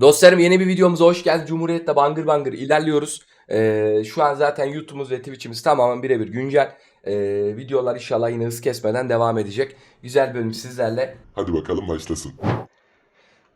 Dostlarım yeni bir videomuza hoş geldiniz. Cumhuriyet'te bangır bangır ilerliyoruz. Ee, şu an zaten YouTube'umuz ve Twitch'imiz tamamen birebir güncel. Ee, videolar inşallah yine hız kesmeden devam edecek. Güzel bölüm sizlerle. Hadi bakalım başlasın.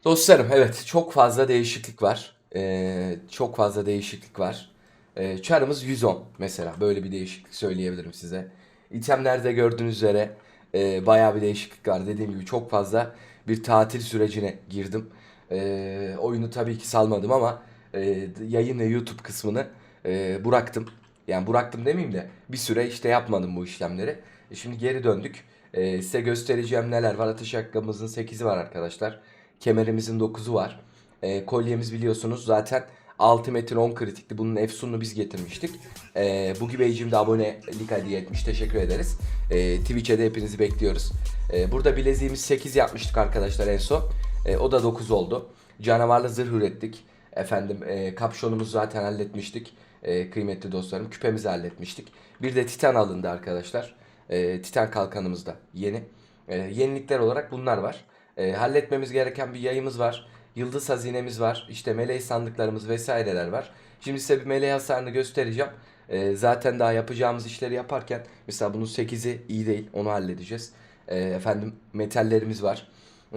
Dostlarım evet çok fazla değişiklik var. Ee, çok fazla değişiklik var. Ee, çarımız 110 mesela böyle bir değişiklik söyleyebilirim size. İtemlerde gördüğünüz üzere e, bayağı bir değişiklik var. Dediğim gibi çok fazla bir tatil sürecine girdim. Ee, oyunu tabii ki salmadım ama e, yayın ve YouTube kısmını e, bıraktım. Yani bıraktım demeyeyim de bir süre işte yapmadım bu işlemleri. E, şimdi geri döndük. E, size göstereceğim neler var. Atış ayakkabımızın 8'i var arkadaşlar. Kemerimizin 9'u var. E, kolyemiz biliyorsunuz zaten 6 metre 10 kritikti. Bunun efsununu biz getirmiştik. E, Bugi Beyciğim de abonelik hediye etmiş. Teşekkür ederiz. E, Twitch'e de hepinizi bekliyoruz. E, burada bileziğimiz 8 yapmıştık arkadaşlar en son. E, o da 9 oldu. Canavarlı zırh ürettik. Efendim e, kapşonumuzu zaten halletmiştik. E, kıymetli dostlarım. Küpemizi halletmiştik. Bir de titan alındı arkadaşlar. E, titan kalkanımız da yeni. E, yenilikler olarak bunlar var. E, halletmemiz gereken bir yayımız var. Yıldız hazinemiz var. İşte meleği sandıklarımız vesaireler var. Şimdi size bir meleği hasarını göstereceğim. E, zaten daha yapacağımız işleri yaparken mesela bunun 8'i iyi değil. Onu halledeceğiz. E, efendim metallerimiz var.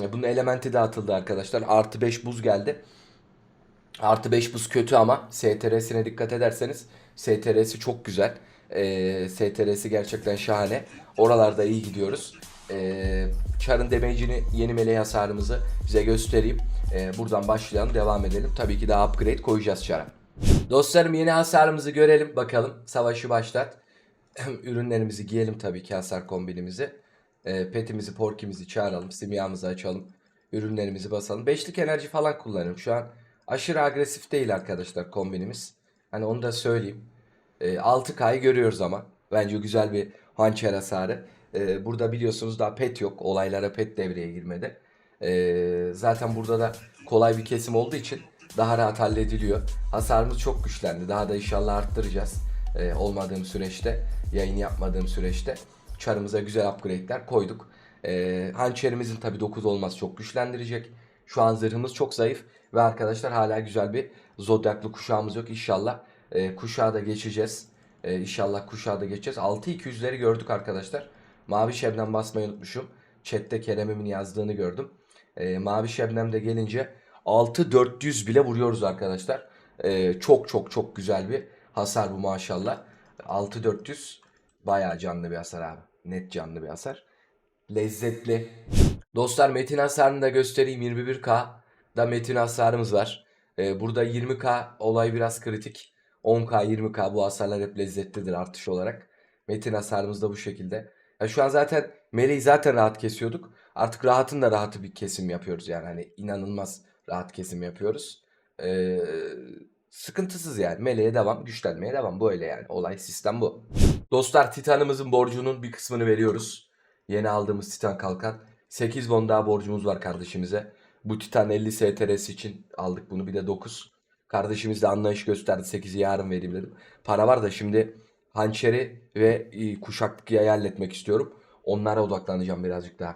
E, Bunun elementi dağıtıldı arkadaşlar. Artı 5 buz geldi. Artı 5 buz kötü ama STR'sine dikkat ederseniz STR'si çok güzel. Ee, STR'si gerçekten şahane. Oralarda iyi gidiyoruz. Ee, Char'ın damage'ini yeni meleği hasarımızı size göstereyim. Ee, buradan başlayalım devam edelim. Tabii ki daha upgrade koyacağız Char'a. Dostlarım yeni hasarımızı görelim bakalım. Savaşı başlat. Ürünlerimizi giyelim tabii ki hasar kombinimizi. Ee, petimizi, porkimizi çağıralım. Simyamızı açalım. Ürünlerimizi basalım. Beşlik enerji falan kullanıyorum. Şu an aşırı agresif değil arkadaşlar kombinimiz. Hani onu da söyleyeyim. Ee, 6K'yı görüyoruz ama. Bence güzel bir hançer hasarı. Ee, burada biliyorsunuz daha pet yok. Olaylara pet devreye girmedi. Ee, zaten burada da kolay bir kesim olduğu için daha rahat hallediliyor. Hasarımız çok güçlendi. Daha da inşallah arttıracağız. Ee, olmadığım süreçte, yayın yapmadığım süreçte. Çarımıza güzel upgrade'ler koyduk. Ee, hançerimizin tabi 9 olması çok güçlendirecek. Şu an zırhımız çok zayıf. Ve arkadaşlar hala güzel bir zodyaklı kuşağımız yok. İnşallah e, kuşağa da geçeceğiz. E, inşallah kuşağa da geçeceğiz. 6200'leri gördük arkadaşlar. Mavi şebnem basmayı unutmuşum. Chat'te Kerem'imin yazdığını gördüm. E, Mavi şebnem de gelince 6400 bile vuruyoruz arkadaşlar. E, çok çok çok güzel bir hasar bu maşallah. 6400 bayağı canlı bir hasar abi. Net canlı bir hasar. Lezzetli. Dostlar metin hasarını da göstereyim 21k da metin hasarımız var. Ee, burada 20k olay biraz kritik. 10k 20k bu hasarlar hep lezzetlidir artış olarak. Metin hasarımız da bu şekilde. Ya şu an zaten meleği zaten rahat kesiyorduk. Artık rahatın da rahatı bir kesim yapıyoruz yani hani inanılmaz rahat kesim yapıyoruz. Ee, sıkıntısız yani meleğe devam güçlenmeye devam bu öyle yani olay sistem bu. Dostlar Titan'ımızın borcunun bir kısmını veriyoruz. Yeni aldığımız Titan kalkan. 8 won daha borcumuz var kardeşimize. Bu Titan 50 STRS için aldık bunu bir de 9. Kardeşimiz de anlayış gösterdi 8'i yarın vereyim dedim. Para var da şimdi hançeri ve e, kuşaklık yayı halletmek istiyorum. Onlara odaklanacağım birazcık daha.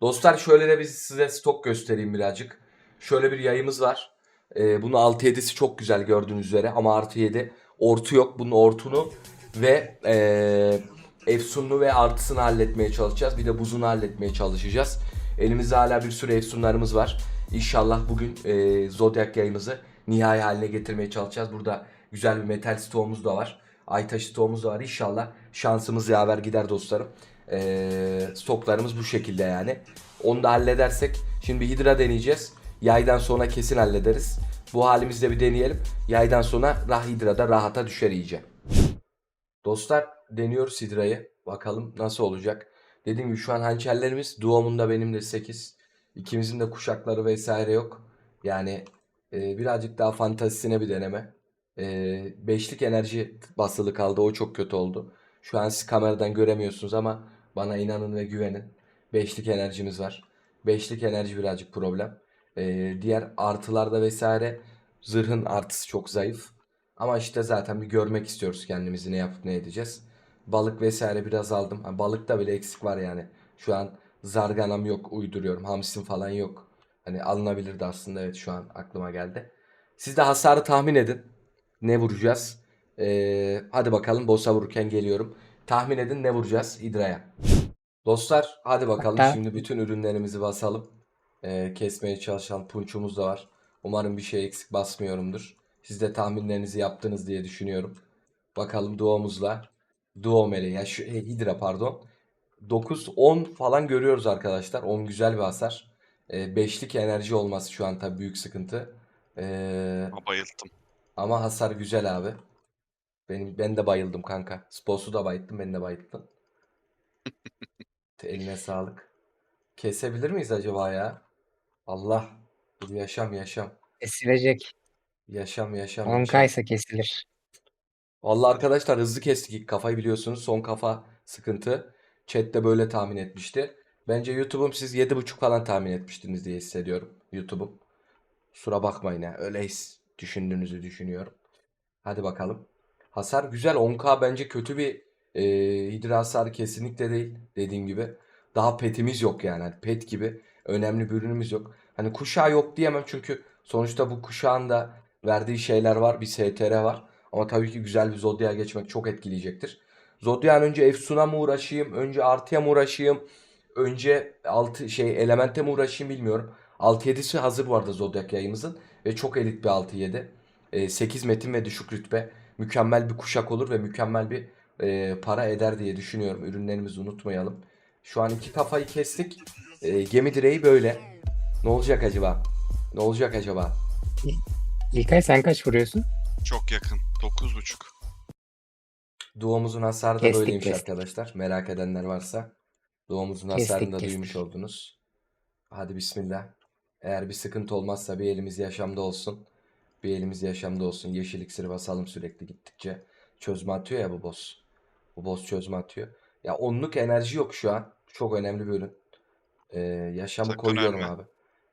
Dostlar şöyle de biz size stok göstereyim birazcık. Şöyle bir yayımız var. Ee, bunun 6-7'si çok güzel gördüğünüz üzere ama artı 7 ortu yok. Bunun ortunu ve ee, efsunlu ve artısını halletmeye çalışacağız. Bir de buzunu halletmeye çalışacağız. Elimizde hala bir sürü efsunlarımız var. İnşallah bugün e, Zodiac yayımızı nihai haline getirmeye çalışacağız. Burada güzel bir metal stoğumuz da var. Aytaş stoğumuz da var. İnşallah şansımız yaver gider dostlarım. E, stoklarımız bu şekilde yani. Onu da halledersek. Şimdi hidra deneyeceğiz. Yaydan sonra kesin hallederiz. Bu halimizde bir deneyelim. Yaydan sonra rah hidrada rahata düşer iyice. Dostlar deniyoruz hidrayı. Bakalım nasıl olacak. Dediğim gibi şu an hançerlerimiz Duom'un da benim de 8. İkimizin de kuşakları vesaire yok. Yani e, birazcık daha fantazisine bir deneme. E, beşlik enerji basılı kaldı. O çok kötü oldu. Şu an siz kameradan göremiyorsunuz ama bana inanın ve güvenin. Beşlik enerjimiz var. Beşlik enerji birazcık problem. E, diğer artılarda vesaire zırhın artısı çok zayıf. Ama işte zaten bir görmek istiyoruz kendimizi ne yapıp ne edeceğiz. Balık vesaire biraz aldım. Ha, balıkta bile eksik var yani. Şu an zarganam yok uyduruyorum. Hamsim falan yok. Hani alınabilirdi aslında evet şu an aklıma geldi. Siz de hasarı tahmin edin. Ne vuracağız? Ee, hadi bakalım boss'a vururken geliyorum. Tahmin edin ne vuracağız Hidra'ya. Dostlar hadi bakalım Hatta- şimdi bütün ürünlerimizi basalım. Ee, kesmeye çalışan punçumuz da var. Umarım bir şey eksik basmıyorumdur. Siz de tahminlerinizi yaptınız diye düşünüyorum. Bakalım duomuzla. Duo meleği ya şu e, Hidra pardon. 9 10 falan görüyoruz arkadaşlar. 10 güzel bir hasar. 5'lik enerji olması şu an tabii büyük sıkıntı. Ee, Ama bayıldım. ama hasar güzel abi. Benim ben de bayıldım kanka. Sposu da bayıldım, ben de bayıldım. Eline sağlık. Kesebilir miyiz acaba ya? Allah. Dur yaşam yaşam. Kesilecek. Yaşam yaşam 10 yaşam. kaysa kesilir. Vallahi arkadaşlar hızlı kestik ilk kafayı biliyorsunuz. Son kafa sıkıntı. Chat'te böyle tahmin etmişti. Bence YouTube'um siz 7.5 falan tahmin etmiştiniz diye hissediyorum. YouTube'um. Kusura bakmayın ya. Öyle his düşündüğünüzü düşünüyorum. Hadi bakalım. Hasar güzel. 10k bence kötü bir e, hidra hasarı kesinlikle değil. Dediğim gibi. Daha petimiz yok yani. Hani pet gibi önemli bir ürünümüz yok. Hani kuşağı yok diyemem çünkü sonuçta bu kuşağın da verdiği şeyler var. Bir STR var. Ama tabii ki güzel bir Zodiac'a geçmek çok etkileyecektir. Zodiac'ın önce Efsun'a mı uğraşayım? Önce Artı'ya mı uğraşayım? Önce altı şey Element'e mi uğraşayım bilmiyorum. 6-7'si hazır bu arada Zodiac yayımızın. Ve çok elit bir 6-7. E, 8 metin ve düşük rütbe. Mükemmel bir kuşak olur ve mükemmel bir e, para eder diye düşünüyorum. Ürünlerimizi unutmayalım. Şu an iki kafayı kestik. E, gemi direği böyle. Ne olacak acaba? Ne olacak acaba? İlkay sen kaç vuruyorsun? Çok yakın. 9.5. Duomuzun hasarı da Kestik, böyleymiş kestik. arkadaşlar. Merak edenler varsa. Kestik, hasarını da kestik. duymuş oldunuz. Hadi bismillah. Eğer bir sıkıntı olmazsa bir elimiz yaşamda olsun. Bir elimiz yaşamda olsun. Yeşil iksiri basalım sürekli gittikçe. Çözme atıyor ya bu boss. Bu boss çözme atıyor. Ya onluk enerji yok şu an. Çok önemli bir ürün. Ee, yaşamı Sakın koyuyorum abi.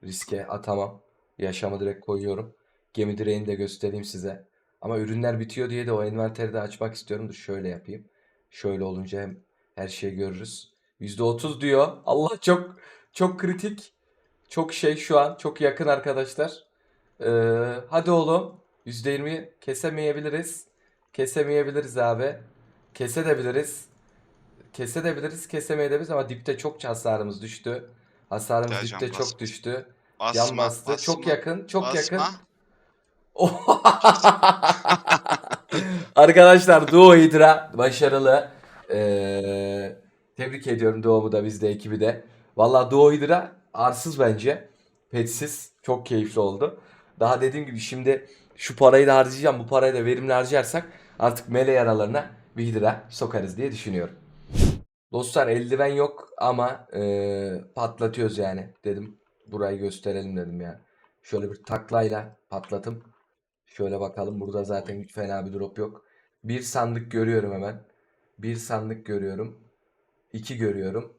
Riske atamam. Yaşamı direkt koyuyorum. Gemi direğini de göstereyim size. Ama ürünler bitiyor diye de o envanteri de açmak istiyorum. Dur şöyle yapayım. Şöyle olunca hem her şeyi görürüz. %30 diyor. Allah çok çok kritik. Çok şey şu an. Çok yakın arkadaşlar. Ee, hadi oğlum. %20 kesemeyebiliriz. Kesemeyebiliriz abi. Kesebiliriz. Kesebiliriz, kesemeyebiliriz ama dipte çok hasarımız düştü. Hasarımız Gel dipte can çok basma. düştü. Basma, Yan bastı. basma, Çok yakın, çok yakın. Arkadaşlar Duo Hydra başarılı. Ee, tebrik ediyorum Duo'mu da biz de ekibi de. Valla Duo Hydra arsız bence. Petsiz. Çok keyifli oldu. Daha dediğim gibi şimdi şu parayı da harcayacağım. Bu parayı da verimli harcarsak artık mele yaralarına bir Hydra sokarız diye düşünüyorum. Dostlar eldiven yok ama e, patlatıyoruz yani dedim. Burayı gösterelim dedim yani. Şöyle bir taklayla patlatım. Şöyle bakalım burada zaten fena bir drop yok. Bir sandık görüyorum hemen. Bir sandık görüyorum. İki görüyorum.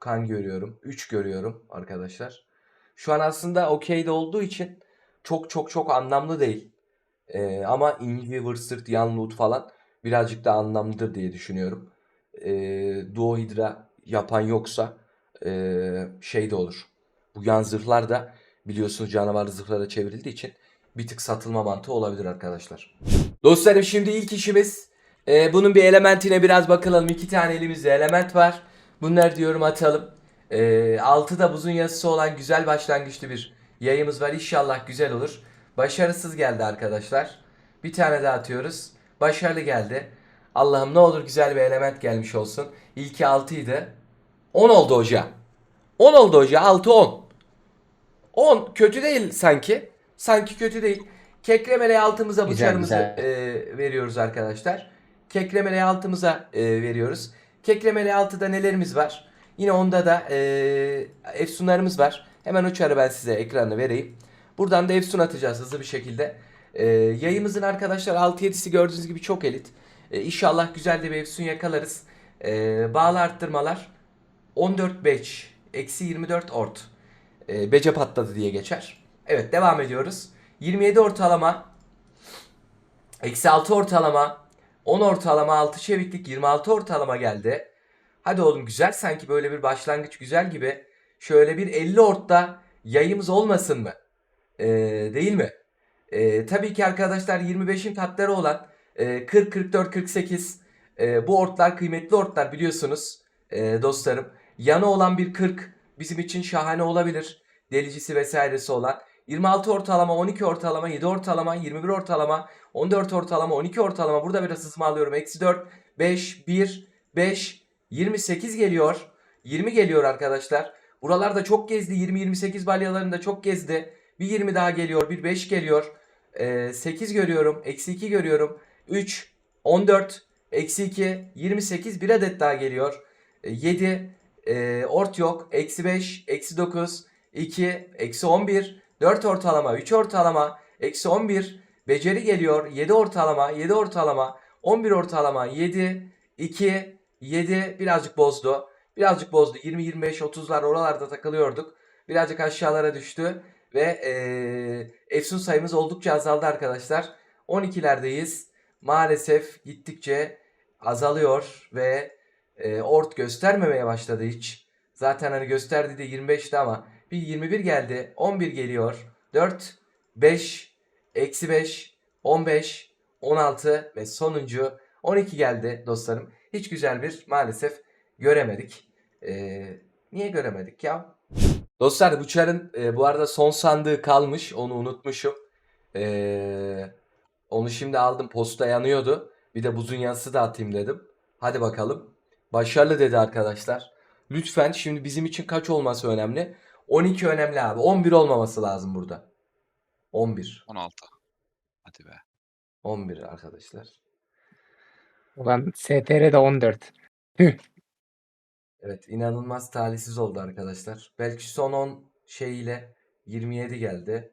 Kan görüyorum. Üç görüyorum arkadaşlar. Şu an aslında okeyde olduğu için çok çok çok anlamlı değil. Ee, ama inci, vırsırt, yan loot falan birazcık da anlamlıdır diye düşünüyorum. Ee, Duo Hydra yapan yoksa ee, şey de olur. Bu yan zırhlar da biliyorsunuz canavar zırhlara çevrildiği için bir tık satılma mantığı olabilir arkadaşlar. Dostlarım şimdi ilk işimiz e, bunun bir elementine biraz bakalım. İki tane elimizde element var. Bunlar diyorum atalım. E, altı da buzun yazısı olan güzel başlangıçlı bir yayımız var. İnşallah güzel olur. Başarısız geldi arkadaşlar. Bir tane daha atıyoruz. Başarılı geldi. Allah'ım ne olur güzel bir element gelmiş olsun. İlki 6 idi. 10 oldu hoca. 10 oldu hoca. 6 10. 10 kötü değil sanki. Sanki kötü değil. Kekremele altımıza bıçağımızı e, veriyoruz arkadaşlar. Kekremele altımıza e, veriyoruz. Kekremele altıda nelerimiz var? Yine onda da e, efsunlarımız var. Hemen uçarı ben size ekranı vereyim. Buradan da efsun atacağız hızlı bir şekilde. E, yayımızın arkadaşlar 6-7'si gördüğünüz gibi çok elit. E, inşallah güzel de bir efsun yakalarız. E, bağlı arttırmalar 14 batch eksi 24 ort. E, bece patladı diye geçer. Evet devam ediyoruz. 27 ortalama. Eksi 6 ortalama. 10 ortalama 6 çeviklik 26 ortalama geldi. Hadi oğlum güzel sanki böyle bir başlangıç güzel gibi. Şöyle bir 50 ortta yayımız olmasın mı? Ee, değil mi? Ee, tabii ki arkadaşlar 25'in katları olan e, 40, 44, 48 e, bu ortlar kıymetli ortlar biliyorsunuz e, dostlarım. Yanı olan bir 40 bizim için şahane olabilir. Delicisi vesairesi olan. 26 ortalama, 12 ortalama, 7 ortalama, 21 ortalama, 14 ortalama, 12 ortalama. Burada biraz hızımı alıyorum. Eksi 4, 5, 1, 5, 28 geliyor. 20 geliyor arkadaşlar. Buralarda çok gezdi. 20-28 balyalarında çok gezdi. Bir 20 daha geliyor. Bir 5 geliyor. Ee, 8 görüyorum. Eksi 2 görüyorum. 3, 14, eksi 2, 28 bir adet daha geliyor. 7, e, ort yok. Eksi 5, eksi 9, 2, eksi 11, 4 ortalama, 3 ortalama, eksi 11, beceri geliyor. 7 ortalama, 7 ortalama, 11 ortalama, 7, 2, 7 birazcık bozdu. Birazcık bozdu. 20, 25, 30'lar oralarda takılıyorduk. Birazcık aşağılara düştü. Ve e, Efsun sayımız oldukça azaldı arkadaşlar. 12'lerdeyiz. Maalesef gittikçe azalıyor ve e, ort göstermemeye başladı hiç. Zaten hani gösterdi de 25'ti ama bir 21 geldi. 11 geliyor. 4, 5, eksi 5, 15, 16 ve sonuncu 12 geldi dostlarım. Hiç güzel bir maalesef göremedik. Ee, niye göremedik ya? Dostlar bu çarın e, bu arada son sandığı kalmış. Onu unutmuşum. Ee, onu şimdi aldım. Posta yanıyordu. Bir de buzun yanısı da atayım dedim. Hadi bakalım. Başarılı dedi arkadaşlar. Lütfen şimdi bizim için kaç olması önemli? 12 önemli abi. 11 olmaması lazım burada. 11. 16. Hadi be. 11 arkadaşlar. Ulan STR'de 14. Evet inanılmaz talihsiz oldu arkadaşlar. Belki son 10 şeyiyle 27 geldi.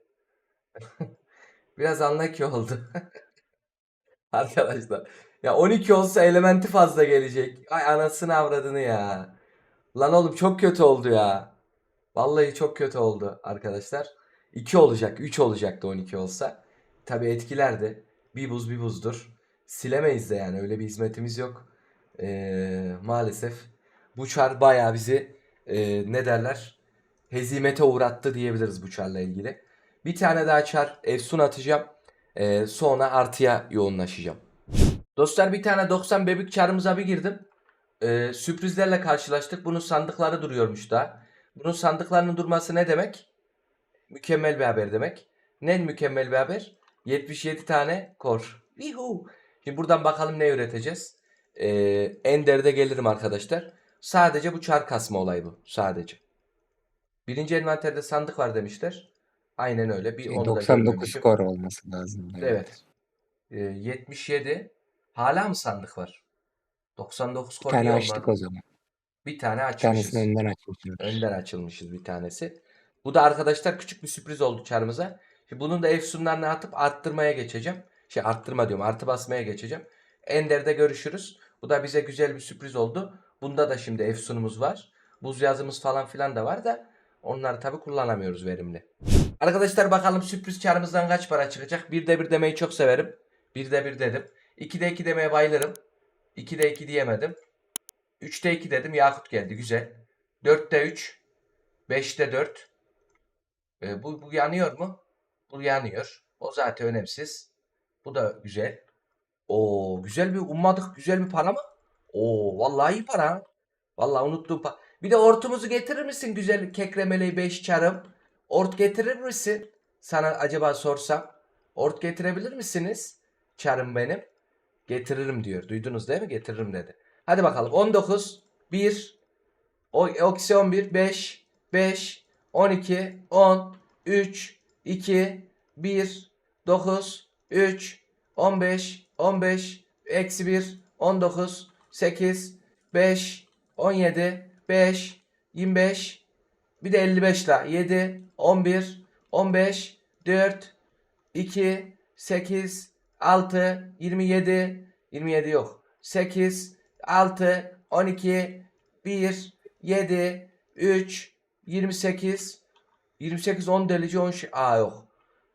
Biraz unlucky oldu. Arkadaşlar. Ya 12 olsa elementi fazla gelecek. Ay anasını avradını ya. Lan oğlum çok kötü oldu ya. Vallahi çok kötü oldu arkadaşlar. 2 olacak. 3 olacaktı 12 olsa. Tabi etkilerdi. Bir buz bir buzdur. Silemeyiz de yani öyle bir hizmetimiz yok. Ee, maalesef. Bu çar bayağı bizi e, ne derler hezimete uğrattı diyebiliriz bu çarla ilgili. Bir tane daha çar Efsun atacağım. Ee, sonra artıya yoğunlaşacağım. Dostlar bir tane 90 bebek çarımıza bir girdim. Ee, sürprizlerle karşılaştık. Bunun sandıkları duruyormuş da. Bunun sandıklarının durması ne demek? Mükemmel bir haber demek. Ne mükemmel bir haber? 77 tane kor. Yuhu. Şimdi buradan bakalım ne üreteceğiz. Ee, Ender'de gelirim arkadaşlar. Sadece bu çar kasma olayı bu. Sadece. Birinci envanterde sandık var demişler. Aynen öyle. Bir onu da 99 görmemişim. skor olması lazım. Evet. Ee, 77. Hala mı sandık var? 99 Bir kod tane açtık o zaman. Bir tane açmışız. tanesini önden açmışlar. Önden açılmışız bir tanesi. Bu da arkadaşlar küçük bir sürpriz oldu çarımıza. Şimdi bunun da efsunlarını atıp arttırmaya geçeceğim. Şey arttırma diyorum artı basmaya geçeceğim. Ender'de görüşürüz. Bu da bize güzel bir sürpriz oldu. Bunda da şimdi efsunumuz var. Buz yazımız falan filan da var da onları tabi kullanamıyoruz verimli. Arkadaşlar bakalım sürpriz çarımızdan kaç para çıkacak. Bir de bir demeyi çok severim. Bir de bir dedim. 2'de 2 demeye bayılırım. 2'de 2 diyemedim. 3'te 2 dedim. Yakut geldi. Güzel. 4'te 3. 5'te 4. E, bu, bu yanıyor mu? Bu yanıyor. O zaten önemsiz. Bu da güzel. Oo güzel bir ummadık güzel bir para mı? Oo vallahi iyi para. Vallahi unuttum. Bir de ortumuzu getirir misin güzel kekremeli 5 çarım? Ort getirir misin? Sana acaba sorsam. Ort getirebilir misiniz? Çarım benim. Getiririm diyor. Duydunuz değil mi? Getiririm dedi. Hadi bakalım. 19, 1, o, oksi 11, 5, 5, 12, 10, 3, 2, 1, 9, 3, 15, 15, eksi 1, 19, 8, 5, 17, 5, 25, bir de 55 daha. 7, 11, 15, 4, 2, 8, 6, 27, 27 yok. 8, 6, 12, 1, 7, 3, 28, 28, 10 delici, 10 şey. Aa yok.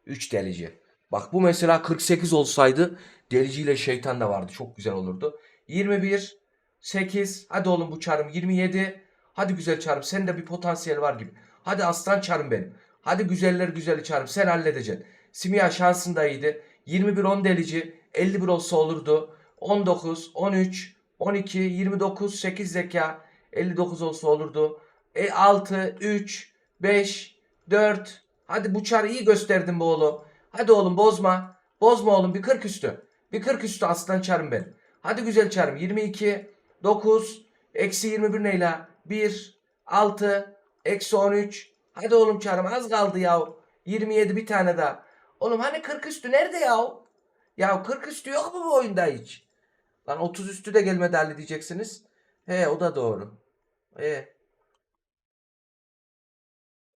3 delici. Bak bu mesela 48 olsaydı deliciyle şeytan da vardı. Çok güzel olurdu. 21, 8. Hadi oğlum bu çarım. 27. Hadi güzel çarım. Senin de bir potansiyel var gibi. Hadi aslan çarım benim. Hadi güzeller güzeli çarım sen halledeceksin. Simya şansın da iyiydi. 21 10 delici 51 olsa olurdu. 19 13 12 29 8 zeka 59 olsa olurdu. E 6 3 5 4 Hadi bu çarı iyi gösterdin bu oğlum. Hadi oğlum bozma. Bozma oğlum bir 40 üstü. Bir 40 üstü aslan çarım benim. Hadi güzel çarım. 22 9 eksi 21 neyle? 1 6 eksi 13 Hadi oğlum çarım az kaldı ya. 27 bir tane daha. Oğlum hani 40 üstü nerede ya? Ya 40 üstü yok mu bu oyunda hiç? Lan 30 üstü de gelmedi halledeceksiniz. He o da doğru. E.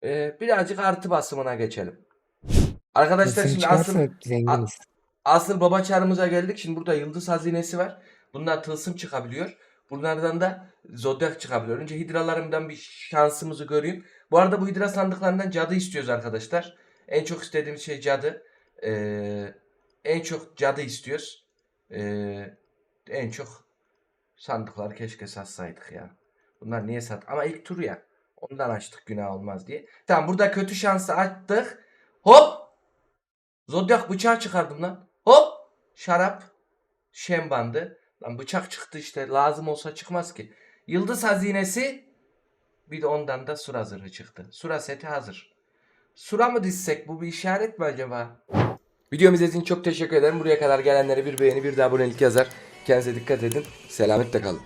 E, birazcık artı basımına geçelim. Arkadaşlar Kesin şimdi asıl zenginiz. Asıl baba çarımıza geldik. Şimdi burada yıldız hazinesi var. Bundan tılsım çıkabiliyor. Bunlardan da zodyak çıkabiliyor. Önce hidralarımdan bir şansımızı göreyim. Bu arada bu hidra sandıklarından cadı istiyoruz arkadaşlar. En çok istediğimiz şey cadı. Ee, en çok cadı istiyoruz. Ee, en çok sandıkları keşke satsaydık ya. Bunlar niye sat? Ama ilk tur ya. Ondan açtık günah olmaz diye. Tamam burada kötü şansı açtık. Hop! Zodyak bıçağı çıkardım lan. Hop! Şarap. Şem bandı. Lan bıçak çıktı işte. Lazım olsa çıkmaz ki. Yıldız hazinesi. Bir de ondan da sura zırhı çıktı. Sura seti hazır. Sura mı dizsek? Bu bir işaret mi acaba? Videomu izlediğiniz için çok teşekkür ederim. Buraya kadar gelenlere bir beğeni bir de abonelik yazar. Kendinize dikkat edin. Selametle kalın.